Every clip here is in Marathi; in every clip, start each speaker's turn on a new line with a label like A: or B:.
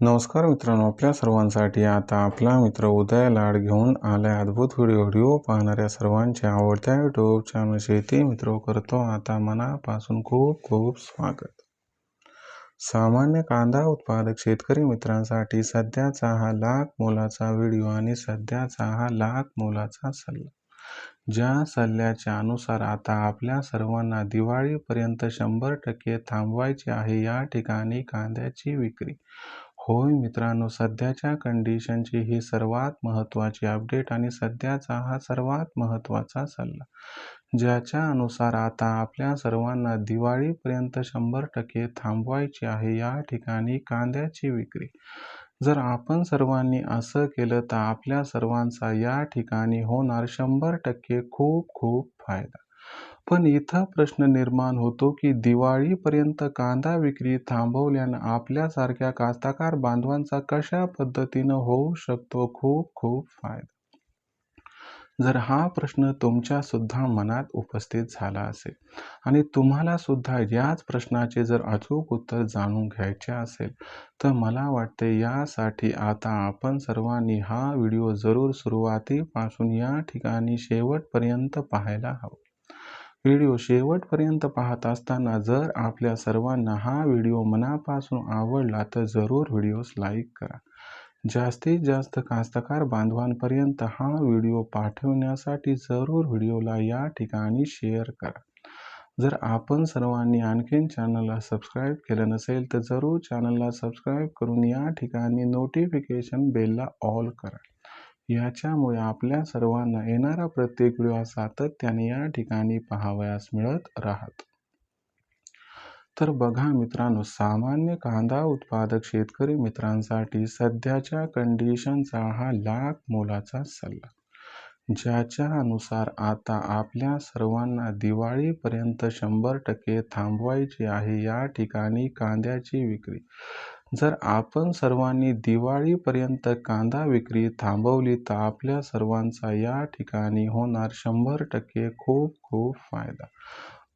A: नमस्कार मित्रांनो आपल्या सर्वांसाठी आता आपला मित्र उदय लाड घेऊन आलाय अद्भुत व्हिडिओ व्हिडिओ पाहणाऱ्या सर्वांच्या आवडत्या युट्यूब चॅनल शेती मित्र करतो. आता मनापासून खूप खूप स्वागत. सामान्य कांदा उत्पादक शेतकरी मित्रांसाठी सध्याचा हा लाख मोलाचा व्हिडिओ आणि सध्याचा हा लाख मोलाचा सल्ला. ज्या सल्ल्याच्या अनुसार आता आपल्या सर्वांना दिवाळीपर्यंत शंभर टक्के थांबवायची आहे या ठिकाणी कांद्याची विक्री. होय मित्रांनो सध्याच्या कंडिशनची ही सर्वात महत्त्वाची अपडेट आणि सध्याचा हा सर्वात महत्त्वाचा सल्ला. ज्याच्या अनुसार आता आपल्या सर्वांना दिवाळीपर्यंत शंभर टक्के थांबवायची आहे या ठिकाणी कांद्याची विक्री. जर आपण सर्वांनी असं केलं तर आपल्या सर्वांचा या ठिकाणी होणार शंभर टक्के खूप खूप फायदा. पण इथं प्रश्न निर्माण होतो की दिवाळीपर्यंत कांदा विक्री थांबवल्यानं आपल्यासारख्या कास्तकार बांधवांचा कशा पद्धतीनं होऊ शकतो खूप खूप फायदा. जर हा प्रश्न तुमच्या सुद्धा मनात उपस्थित झाला असेल आणि तुम्हाला सुद्धा याच प्रश्नाचे जर अचूक उत्तर जाणून घ्यायचे असेल तर मला वाटते यासाठी आता आपण सर्वांनी हा व्हिडिओ जरूर सुरुवातीपासून या ठिकाणी शेवटपर्यंत पाहायला हवा. व्हिडिओ शेवटपर्यंत पाहत असताना जर आपल्या सर्वांना हा व्हिडिओ मनापासून आवडला तर जरूर व्हिडिओस लाईक करा. जास्तीत जास्त कास्तकार बांधवांपर्यंत हा व्हिडिओ पाठवण्यासाठी जरूर व्हिडिओला या ठिकाणी शेअर करा. जर आपण सर्वांनी आणखीन चॅनलला सबस्क्राईब केलं नसेल तर जरूर चॅनलला सबस्क्राईब करून या ठिकाणी नोटिफिकेशन बेलला ऑल करा. याच्यामुळे आपल्या सर्वांना येणारा प्रत्येक व्हिडिओ सातत्याने या ठिकाणी पाहावयास मिळत राहत. तर बघा मित्रांनो सामान्य कांदा उत्पादक शेतकरी मित्रांसाठी सध्याच्या कंडिशनचा हा लाख मोलाचा सल्ला. ज्याच्या अनुसार आता आपल्या सर्वांना दिवाळीपर्यंत शंभर टक्के थांबवायची आहे या ठिकाणी कांद्याची विक्री. जर आपण सर्वांनी दिवाळीपर्यंत कांदा विक्री थांबवली तर आपल्या सर्वांचा या ठिकाणी होणार शंभर टक्के खूप खूप फायदा.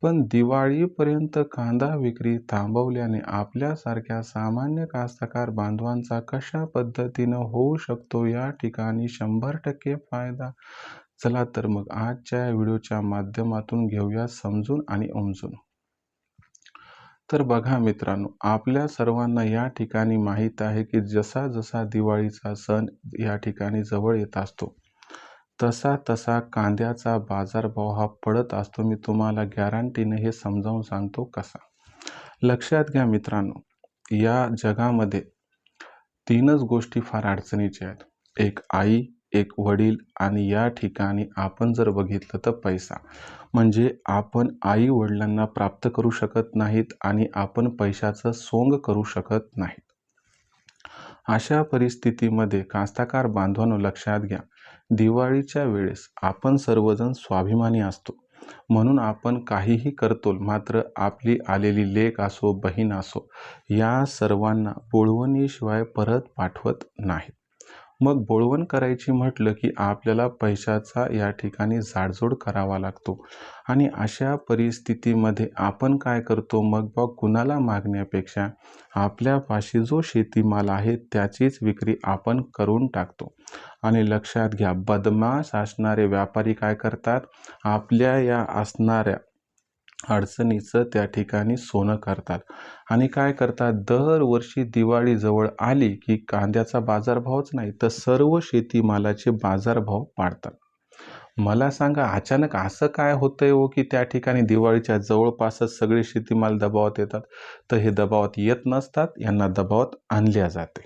A: पण दिवाळीपर्यंत कांदा विक्री थांबवल्याने आपल्यासारख्या सामान्य कास्तकार बांधवांचा कशा पद्धतीनं होऊ शकतो या ठिकाणी शंभर टक्के फायदा? चला तर मग आजच्या व्हिडिओच्या माध्यमातून घेऊया समजून आणि उमजून. तर बघा मित्रांनो आपल्या सर्वांना या ठिकाणी माहीत आहे की जसा जसा दिवाळीचा सण या ठिकाणी जवळ येत असतो तसा तसा कांद्याचा बाजारभाव हा पडत असतो. मी तुम्हाला गॅरंटीने हे समजावून सांगतो कसा. लक्षात घ्या मित्रांनो या जगामध्ये तीनच गोष्टी फार अडचणीच्या आहेत. एक आई एक वडील आणि या ठिकाणी आपण जर बघितलं तर पैसा. म्हणजे आपण आई वडिलांना प्राप्त करू शकत नाहीत आणि आपण पैशाचं सोंग करू शकत नाहीत. अशा परिस्थितीमध्ये कास्ताकार बांधवांनो लक्षात घ्या. दिवाळीच्या वेळेस आपण सर्वजण स्वाभिमानी असतो. म्हणून आपण काहीही करतो मात्र आपली आलेली लेख असो बहीण असो या सर्वांना बोळवणीशिवाय परत पाठवत नाहीत. मग बोळवण करायची म्हटलं की आपल्याला पैशाचा या ठिकाणी जाडजोड करावा लागतो. आणि अशा परिस्थितीमध्ये आपण काय करतो? मग बा कुणाला मागण्यापेक्षा? आपल्यापाशी जो शेतीमाल आहे त्याचीच विक्री आपण करून टाकतो. आणि लक्षात घ्या बदमाश असणारे व्यापारी काय करतात? आपल्या या असणाऱ्या अडचणीचं त्या ठिकाणी सोनं करतात. आणि काय करतात? दरवर्षी दिवाळी जवळ आली की कांद्याचा बाजारभावच नाही तर सर्व शेतीमालाचे बाजारभाव पाडतात मला सांगा अचानक असं काय होतंय हो की त्या ठिकाणी दिवाळीच्या जवळपासच सगळे शेतीमाल दबावात येतात? तर हे दबावात येत नसतात यांना दबावात आणल्या जाते.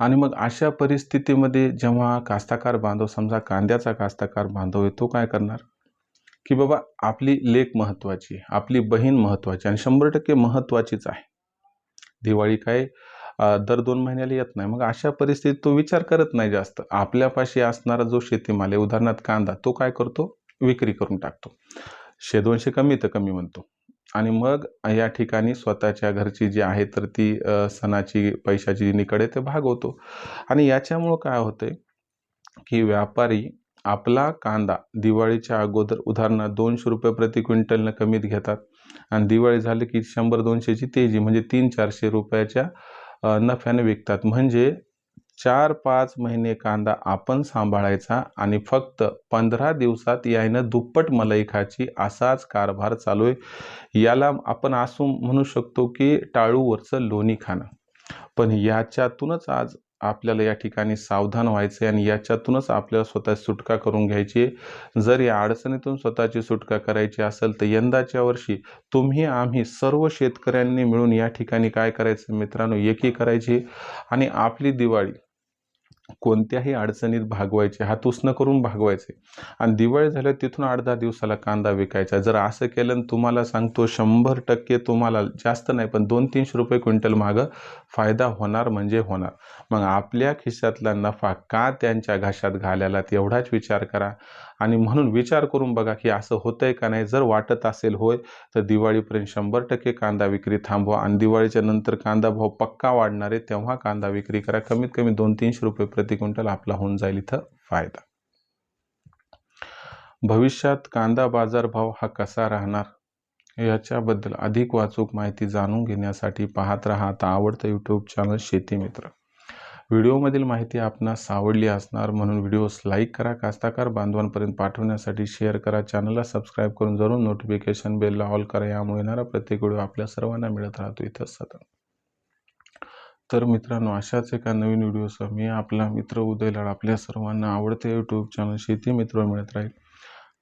A: आणि मग अशा परिस्थितीमध्ये जेव्हा कास्ताकार बांधव समजा कांद्याचा कास्ताकार बांधव आहे तो काय करणार? की बाबा आपली लेख महत्त्वाची आपली बहीण महत्त्वाची आणि शंभर टक्के महत्त्वाचीच आहे. दिवाळी काय दर दोन महिन्याला येत नाही. मग अशा परिस्थितीत तो विचार करत नाही जास्त. आपल्यापाशी असणारा जो शेतीमाल आहे उदाहरणार्थ कांदा तो काय करतो? विक्री करून टाकतो. शे दोनशे कमी तर कमी म्हणतो. आणि मग या ठिकाणी स्वतःच्या घरची जी आहे तर ती सणाची पैशाची निकडे ते भागवतो. आणि याच्यामुळं काय होतंय की व्यापारी आपला कांदा दिवाळीच्या अगोदर उदाहरणार्थ दोनशे रुपये प्रति क्विंटलनं कमीत घेतात. आणि दिवाळी झाली की शंभर दोनशेची तेजी म्हणजे तीन चारशे रुपयाच्या नफ्याने विकतात. म्हणजे चार पाच महिने कांदा आपण सांभाळायचा आणि फक्त पंधरा दिवसात यायनं दुप्पट मलाई खायची असाच कारभार चालू आहे. याला आपण असू म्हणू शकतो की टाळूवरचं लोणी खाणं. पण याच्यातूनच आज आपल्याला या ठिकाणी सावधान व्हायचं आहे आणि याच्यातूनच आपल्याला स्वतः सुटका करून घ्यायची आहे. जर या अडचणीतून स्वतःची सुटका करायची असेल तर यंदाच्या वर्षी तुम्ही आम्ही सर्व शेतकऱ्यांनी मिळून या ठिकाणी काय करायचं मित्रांनो? एकी करायची आणि आपली दिवाळी कोणत्याही अडचणीत भागवायचे हात उष्ण करून भागवायचे. आणि दिवाळी झालं तिथून आठ दहा दिवसाला कांदा विकायचा. जर असं केलं आणि तुम्हाला सांगतो शंभर टक्के तुम्हाला जास्त नाही पण दोन तीनशे रुपये क्विंटल मागं फायदा होणार म्हणजे होणार. मग आपल्या खिशातला नफा का त्यांच्या घशात घालायला? तेवढाच विचार करा. आणि म्हणून विचार करून बघा की असं होतंय का नाही? जर वाटत असेल होय तर दिवाळीपर्यंत शंभर टक्के कांदा विक्री थांबवा आणि दिवाळीच्या नंतर कांदा भाव पक्का वाढणार आहे तेव्हा कांदा विक्री करा. कमीत कमी दोन तीनशे रुपये प्रति क्विंटल आपला होऊन जाईल इथं फायदा. भविष्यात कांदा बाजारभाव हा कसा राहणार? याच्याबद्दल अधिक वाचूक माहिती जाणून घेण्यासाठी पाहत राहा आता आवडतं यूट्यूब चॅनल शेती मित्र. व्हिडिओमधील माहिती आपणास आवडली असणार म्हणून व्हिडिओस लाईक करा कास्ताकार बांधवांपर्यंत पाठवण्यासाठी शेअर करा चॅनलला सबस्क्राईब करून जरूर नोटिफिकेशन बेलला ऑल करा यामुळे येणारा प्रत्येक व्हिडिओ आपल्या सर्वांना मिळत राहतो इथं सतत. तर मित्रांनो अशाच एका नवीन व्हिडिओसह मी आपला मित्र उदय लाड आपल्या सर्वांना आवडते यूट्यूब चॅनल शेती मित्र मिळत राहील.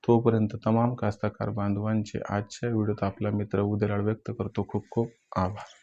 A: तोपर्यंत तमाम कास्ताकार बांधवांचे आजच्या व्हिडिओत आपला मित्र उदय लाड व्यक्त करतो. खूप खूप आभार.